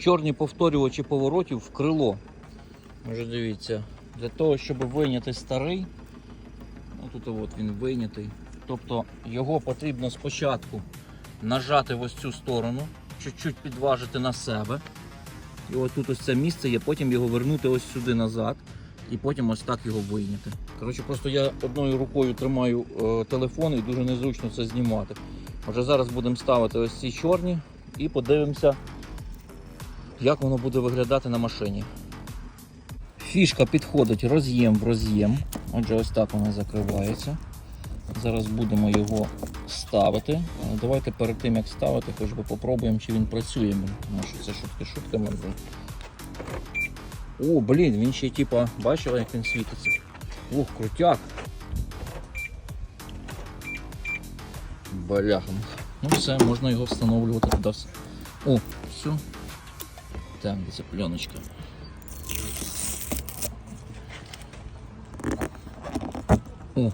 чорні повторювачі поворотів в крило. Може дивіться, для того, щоб вийняти старий, ну тут от він вийнятий. Тобто його потрібно спочатку нажати в ось цю сторону, чуть-чуть підважити на себе. І от тут ось це місце є, потім його вернути ось сюди назад і потім ось так його вийняти. Коротше, просто я одною рукою тримаю е, телефон і дуже незручно це знімати. Отже, зараз будемо ставити ось ці чорні і подивимося, як воно буде виглядати на машині. Фішка підходить роз'єм в роз'єм. Отже, ось так вона закривається. Зараз будемо його ставити. Давайте перед тим як ставити, хоч би попробуємо, чи він працює. Тому що це шутки шутками. О, блін, він ще типа, бачила, як він світиться. Ух, крутяк. Бляха. Ну все, можна його встановлювати туди. О, все. Так, де ця пленочка. О.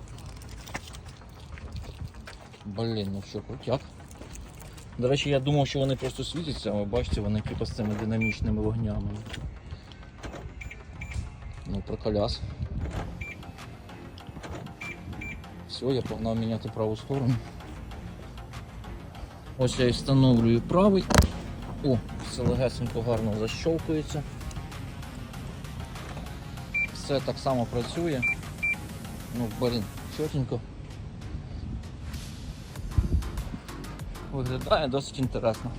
Блін, ну що, крутяк. До речі, я думав, що вони просто світяться, але бачите, вони типу з цими динамічними вогнями. Ну, проколяс. Все, я погнав міняти праву сторону. Ось я і встановлюю правий. О, все легесенько гарно защолкується. Все так само працює. Ну, блин, чотенько. Виглядає досить інтересно.